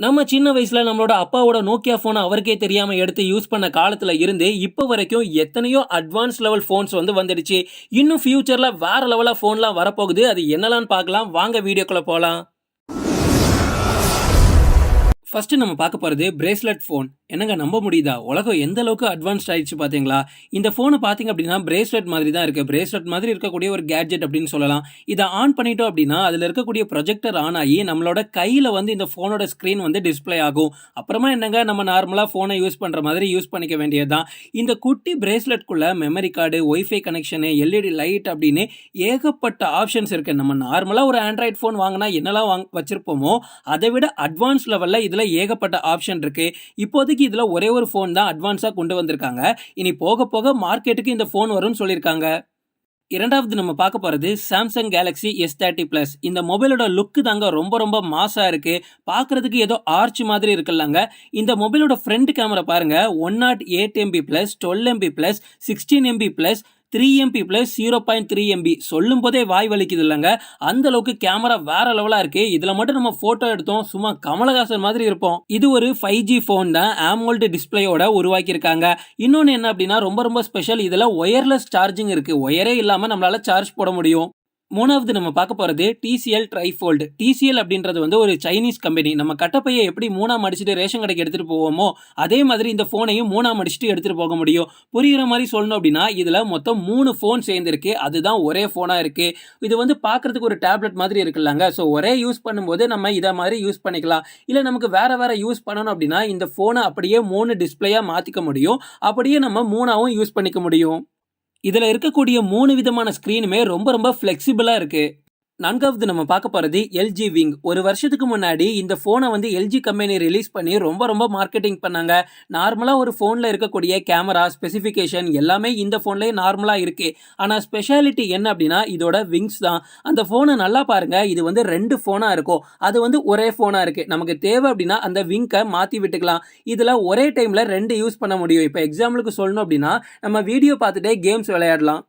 நம்ம சின்ன வயசில் நம்மளோட அப்பாவோட நோக்கியா ஃபோனை அவருக்கே தெரியாமல் எடுத்து யூஸ் பண்ண காலத்தில் இருந்து இப்போ வரைக்கும் எத்தனையோ அட்வான்ஸ் லெவல் ஃபோன்ஸ் வந்து வந்துடுச்சு. இன்னும் ஃப்யூச்சரில் வேற லெவலாக ஃபோன்லாம் வரப்போகுது. அது என்னலான்னு பார்க்கலாம். வாங்க வீடியோக்குள்ளே போகலாம் ஃபஸ்ட்டு நம்ம பார்க்க போகிறது பிரேஸ்லெட் ஃபோன் என்னங்க நம்ப முடியுதா? உலகம் எந்த அளவுக்கு அட்வான்ஸ்ட் ஆயிடுச்சு பார்த்தீங்களா இந்த ஃபோனை பார்த்தீங்க அப்படின்னா பிரேஸ்லெட் மாதிரி தான் இருக்குது பிரேஸ்லெட் மாதிரி இருக்கக்கூடிய ஒரு கேட்ஜெட் அப்படின்னு சொல்லலாம். இதை ஆன் பண்ணிட்டோம் அப்படின்னா அதில் இருக்கக்கூடிய ப்ரொஜெக்டர் ஆன் ஆகி நம்மளோட கையில் வந்து இந்த ஃபோனோட ஸ்க்ரீன் வந்து டிஸ்ப்ளே ஆகும். அப்புறமா என்னங்க நம்ம நார்மலாக ஃபோனை யூஸ் பண்ணுற மாதிரி யூஸ் பண்ணிக்க வேண்டியது தான் இந்த குட்டி பிரேஸ்லெட்குள்ளே memory card wifi connection LED light அப்படின்னு ஏகப்பட்ட ஆப்ஷன்ஸ் இருக்குது நம்ம நார்மலாக ஒரு ஆண்ட்ராய்ட் ஃபோன் வாங்கினா என்னெல்லாம் வாங் வச்சுருப்போமோ அதை விட அட்வான்ஸ் லெவலில் இதில் ஏகப்பட்ட ஆப்ஷன் இருக்குது இப்போதைக்கு இதில் ஒரே ஒரு ஃபோன் தான் அட்வான்ஸாக கொண்டு வந்திருக்காங்க. இனி போக போக மார்க்கெட்டுக்கு இந்த ஃபோன் வரும்னு சொல்லியிருக்காங்க. இரண்டாவது நம்ம பார்க்க போகிறது Samsung Galaxy S thirty plus இந்த மொபைலோட லுக்கு தாங்க ரொம்ப ரொம்ப மாசாக இருக்குது பார்க்குறதுக்கு ஏதோ ஆர்ச் மாதிரி இருக்குல்லங்க. இந்த மொபைலோட ஃப்ரண்ட் கேமரா பாருங்கள் one nought eight MB plus twelve MB plus sixteen MB plus three MB plus zero point three MB சொல்லும் போதே வாய் வலிக்குது இல்லைங்க அந்த அளவுக்கு கேமரா வேற லெவலாக இருக்கு. இதில் மட்டும் நம்ம ஃபோட்டோ எடுத்தோம். சும்மா கமலஹாசன் மாதிரி இருப்போம். இது ஒரு ஃபைவ் ஜி ஃபோன் தான். ஆமோல்டு டிஸ்பிளேயோட உருவாக்கியிருக்காங்க. இன்னொன்று என்ன அப்படின்னா ரொம்ப ரொம்ப ஸ்பெஷல் இதில் ஒயர்லெஸ் சார்ஜிங் இருக்கு. ஒயரே இல்லாமல் நம்மளால சார்ஜ் போட முடியும். மூணாவது நம்ம பார்க்க போகிறது டிசிஎல் ட்ரைஃபோல்டு டிசிஎல் அப்படின்றது வந்து ஒரு சைனீஸ் கம்பெனி நம்ம கட்டப்பையை எப்படி மூணாம் அடிச்சுட்டு ரேஷன் கடைக்கு எடுத்துகிட்டு போவோமோ அதே மாதிரி இந்த ஃபோனையும் மூணாம் அடிச்சுட்டு எடுத்துகிட்டு போக முடியும். புரிகிற மாதிரி சொல்லணும் அப்படின்னா இதில் மொத்தம் மூணு ஃபோன் சேர்ந்துருக்கு. அதுதான் ஒரே ஃபோனாக இருக்குது இது வந்து பார்க்குறதுக்கு ஒரு டேப்லெட் மாதிரி இருக்குல்லங்க. ஸோ ஒரே யூஸ் பண்ணும்போது நம்ம இதை மாதிரி யூஸ் பண்ணிக்கலாம். இல்லை நமக்கு வேறு வேறு யூஸ் பண்ணணும் அப்படின்னா இந்த ஃபோனை அப்படியே மூணு டிஸ்பிளேயாக மாற்றிக்க முடியும். அப்படியே நம்ம மூணாவும் யூஸ் பண்ணிக்க முடியும். இதில் இருக்கக்கூடிய மூணு விதமான ஸ்க்ரீனுமே ரொம்ப ரொம்ப ஃப்ளெக்சிபிளாக இருக்குது நான்காவது நம்ம பார்க்க போகிறது எல்ஜி விங் ஒரு வருஷத்துக்கு முன்னாடி இந்த ஃபோனை வந்து எல்ஜி கம்பெனி ரிலீஸ் பண்ணி ரொம்ப ரொம்ப மார்க்கெட்டிங் பண்ணாங்க. நார்மலாக ஒரு ஃபோனில் இருக்கக்கூடிய கேமரா ஸ்பெசிஃபிகேஷன் எல்லாமே இந்த ஃபோன்லேயே நார்மலாக இருக்குது ஆனால் ஸ்பெஷாலிட்டி என்ன அப்படின்னா இதோட விங்ஸ் தான். அந்த ஃபோனை நல்லா பாருங்கள் இது வந்து ரெண்டு ஃபோனாக இருக்கும். அது வந்து ஒரே ஃபோனாக இருக்குது நமக்கு தேவை அப்படின்னா அந்த விங்கை மாற்றி விட்டுக்கலாம். இதில் ஒரே டைமில் ரெண்டு யூஸ் பண்ண முடியும். இப்போ எக்ஸாம்பிளுக்கு சொல்லணும் அப்படின்னா நம்ம வீடியோ பார்த்துட்டே கேம்ஸ் விளையாடலாம்.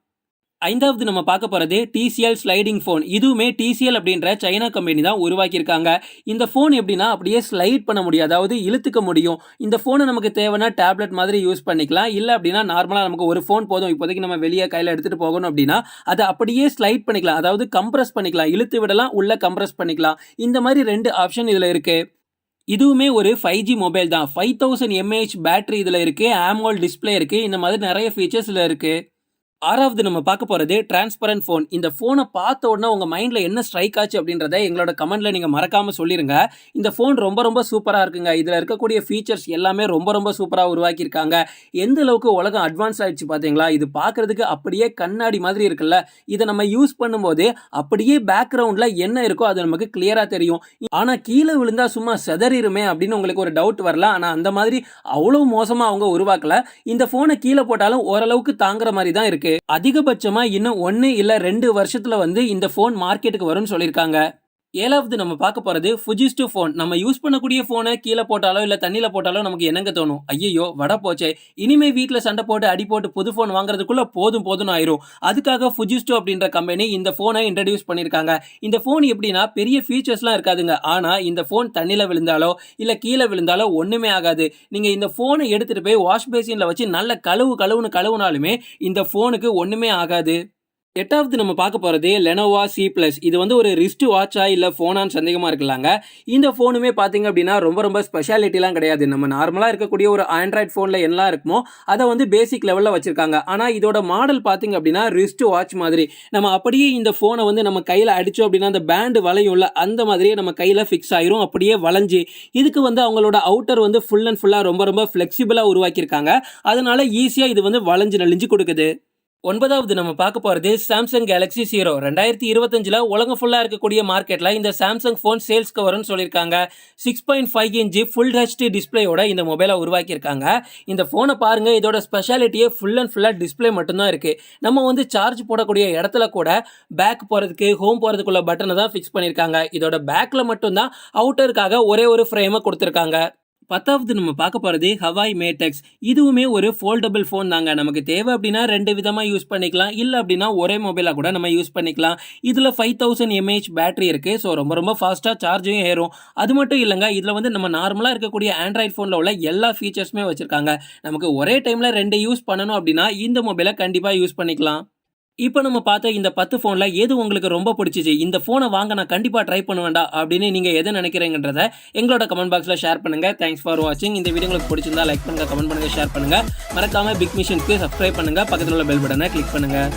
ஐந்தாவது நம்ம பார்க்க போகிறது டிசிஎல் ஸ்லைடிங் ஃபோன் இதுவுமே டிசிஎல் அப்படின்ற சைனா கம்பெனி தான் உருவாக்கியிருக்காங்க. இந்த ஃபோன் எப்படின்னா அப்படியே ஸ்லைட் பண்ண முடியும். அதாவது இழுத்துக்க முடியும். இந்த ஃபோனை நமக்கு தேவைன்னா டேப்லெட் மாதிரி யூஸ் பண்ணிக்கலாம். இல்லை அப்படின்னா நார்மலாக நமக்கு ஒரு ஃபோன் போதும். இப்போதைக்கு நம்ம வெளியே கையில் எடுத்துகிட்டு போகணும் அப்படின்னா அதை அப்படியே ஸ்லைட் பண்ணிக்கலாம். அதாவது கம்ப்ரஸ் பண்ணிக்கலாம். இழுத்து விடலாம் உள்ளே கம்ப்ரஸ் பண்ணிக்கலாம். இந்த மாதிரி ரெண்டு ஆப்ஷன் இதில் இருக்குது இதுவுமே ஒரு ஃபைவ் ஜி மொபைல் தான். ஃபைவ் தௌசண்ட் எம்ஏஹெச் பேட்டரி இதில் இருக்குது ஆம்வால் டிஸ்பிளே இருக்குது இந்த மாதிரி நிறைய ஃபீச்சர்ஸ் இதில் இருக்குது ஆறாவது நம்ம பார்க்க போகிறது டிரான்ஸ்பரண்ட் ஃபோன் இந்த ஃபோனை பார்த்த உடனே உங்கள் மைண்டில் என்ன ஸ்ட்ரைக் ஆச்சு அப்படின்றத எங்களோட கமெண்ட்டில் நீங்கள் மறக்காமல் சொல்லிடுங்க இந்த ஃபோன் ரொம்ப ரொம்ப சூப்பராக இருக்குங்க. இதில் இருக்கக்கூடிய ஃபீச்சர்ஸ் எல்லாமே ரொம்ப ரொம்ப சூப்பராக உருவாக்கியிருக்காங்க. எந்த அளவுக்கு உலகம் அட்வான்ஸ் ஆகிடுச்சு பார்த்தீங்களா இது பார்க்குறதுக்கு அப்படியே கண்ணாடி மாதிரி இருக்குல்ல. இதை நம்ம யூஸ் பண்ணும்போது அப்படியே பேக்ரவுண்டில் என்ன இருக்கோ அது நமக்கு கிளியராக தெரியும். ஆனால் கீழே விழுந்தால் சும்மா செதறிடுமே அப்படின்னு உங்களுக்கு ஒரு டவுட் வரலாம் ஆனால் அந்த மாதிரி அவ்வளோ மோசமாக அவங்க உருவாக்கல. இந்த ஃபோனை கீழே போட்டாலும் ஓரளவுக்கு தாங்குற மாதிரி தான் இருக்குது அதிகபட்சமா இன்னும் ஒன்னு இல்ல ரெண்டு வருஷத்துல வந்து இந்த போன் மார்க்கெட்டுக்கு வரும்னு சொல்லியிருக்காங்க. ஏழாவது நம்ம பார்க்க போகிறது ஃபுஜிஸ்டு ஃபோன் நம்ம யூஸ் பண்ணக்கூடிய ஃபோனை கீழே போட்டாலோ இல்லை தண்ணியில் போட்டாலோ நமக்கு என்னங்க தோணும்? ஐயோ வட போச்சே. இனிமே வீட்டில் சண்டை போட்டு அடி போட்டு புது ஃபோன் வாங்குறதுக்குள்ளே போதும் போதும் ஆயிரும். அதுக்காக ஃபுஜிஸ்டு அப்படின்ற கம்பெனி இந்த ஃபோனை இன்ட்ரடியூஸ் பண்ணியிருக்காங்க. இந்த ஃபோன் எப்படின்னா பெரிய ஃபீச்சர்ஸ்லாம் இருக்காதுங்க. ஆனால் இந்த ஃபோன் தண்ணியில் விழுந்தாலோ இல்லை கீழே விழுந்தாலோ ஒன்றுமே ஆகாது. நீங்கள் இந்த ஃபோனை எடுத்துகிட்டு போய் வாஷ் பேசினில் வச்சு நல்ல கழுவு கழுவுன்னு கழுவுனாலுமே இந்த ஃபோனுக்கு ஒன்றுமே ஆகாது. எட்டாவது நம்ம பார்க்க போகிறது லெனோவா சி ப்ளஸ் இது வந்து ஒரு ரிஸ்ட் வாட்சா இல்லை ஃபோனான்னு சந்தேகமாக இருக்கலாங்க. இந்த ஃபோனுமே பார்த்தீங்க அப்படின்னா ரொம்ப ரொம்ப ஸ்பெஷாலிட்டிலாம் கிடையாது. நம்ம நார்மலாக இருக்கக்கூடிய ஒரு ஆண்ட்ராய்ட் ஃபோனில் எல்லாம் இருக்குமோ அதை வந்து பேசிக் லெவலில் வச்சுருக்காங்க. ஆனால் இதோட மாடல் பார்த்தீங்க அப்படின்னா ரிஸ்ட் வாட்ச் மாதிரி. நம்ம அப்படியே இந்த ஃபோனை வந்து நம்ம கையில் அடித்தோம் அப்படின்னா அந்த பேண்டு வளையும்ல அந்த மாதிரியே நம்ம கையில் ஃபிக்ஸ் ஆயிரும் அப்படியே வளைஞ்சு. இதுக்கு வந்து அவங்களோட அவுட்டர் வந்து ஃபுல் அண்ட் ஃபுல்லாக ரொம்ப ரொம்ப ஃப்ளெக்சிபிளாக உருவாக்கியிருக்காங்க. அதனால ஈஸியாக இது வந்து வளைஞ்சு நெளிஞ்சு கொடுக்குது. ஒன்பதாவது நம்ம பார்க்க போகிறது சாம்சங் கேலக்ஸி ஜீரோ ரெண்டாயிரத்தி இருபத்தஞ்சில் உலகம் ஃபுல்லாக இருக்கக்கூடிய மார்க்கெட்டில் இந்த சாம்சங் ஃபோன் சேல்ஸ்க்கு வரும்னு சொல்லியிருக்காங்க. Six point five inch full HD டிஸ்பிளேயோட இந்த மொபைலை உருவாக்கியிருக்காங்க. இந்த ஃபோனை பாருங்கள் இதோட ஸ்பெஷாலிட்டியே ஃபுல் அண்ட் ஃபுல்லாக டிஸ்பிளே மட்டும்தான் இருக்குது நம்ம வந்து சார்ஜ் போடக்கூடிய இடத்துல கூட பேக் போகிறதுக்கு ஹோம் போகிறதுக்குள்ள பட்டனை தான் ஃபிக்ஸ் பண்ணியிருக்காங்க. இதோட பேக்கில் மட்டும்தான் அவுட்டருக்காக ஒரே ஒரு ஃப்ரேமை கொடுத்துருக்காங்க. பத்தாவது நம்ம பார்க்க போகிறது ஹவாய் மேடெக்ஸ் இதுவுமே ஒரு ஃபோல்டபுள் ஃபோன் தாங்க. நமக்கு தேவை அப்படின்னா ரெண்டு விதமாக யூஸ் பண்ணிக்கலாம். இல்லை அப்படின்னா ஒரே மொபைலாக கூட நம்ம யூஸ் பண்ணிக்கலாம். இதில் ஃபைவ் தௌசண்ட் எம்ஏஹெச் பேட்டரி இருக்குது ஸோ ரொம்ப ரொம்ப ஃபாஸ்ட்டாக சார்ஜும் ஏறும். அது மட்டும் இல்லைங்க. இதில் வந்து நம்ம நார்மலாக இருக்கக்கூடிய ஆண்ட்ராய்ட் ஃபோனில் உள்ள எல்லா ஃபீச்சர்ஸுமே வச்சுருக்காங்க. நமக்கு ஒரே டைமில் ரெண்டு யூஸ் பண்ணணும் அப்படின்னா இந்த மொபைலை கண்டிப்பாக யூஸ் பண்ணிக்கலாம். இப்போ நம்ம பார்த்த இந்த பத்து ஃபோனில் எது உங்களுக்கு ரொம்ப பிடிச்சிச்சு? இந்த ஃபோனை வாங்க நான் கண்டிப்பாக ட்ரை பண்ணுவேன்டா அப்படின்னு நீங்கள் எதை நினைக்கிறீங்கன்றத எங்களோட கமெண்ட் பாக்ஸில் ஷேர் பண்ணுங்கள் தேங்க்ஸ் ஃபார் வாட்சிங் இந்த வீடியோ உங்களுக்கு பிடிச்சிருந்தா லைக் பண்ணுங்கள் கமெண்ட் பண்ணுங்கள் ஷேர் பண்ணுங்கள் மறக்காமல் பிக் மிஷினுக்கு சப்ஸ்கிரைப் பண்ணுங்கள் பக்கத்தில் உள்ள பெல் பட்டனை கிளிக் பண்ணுங்கள்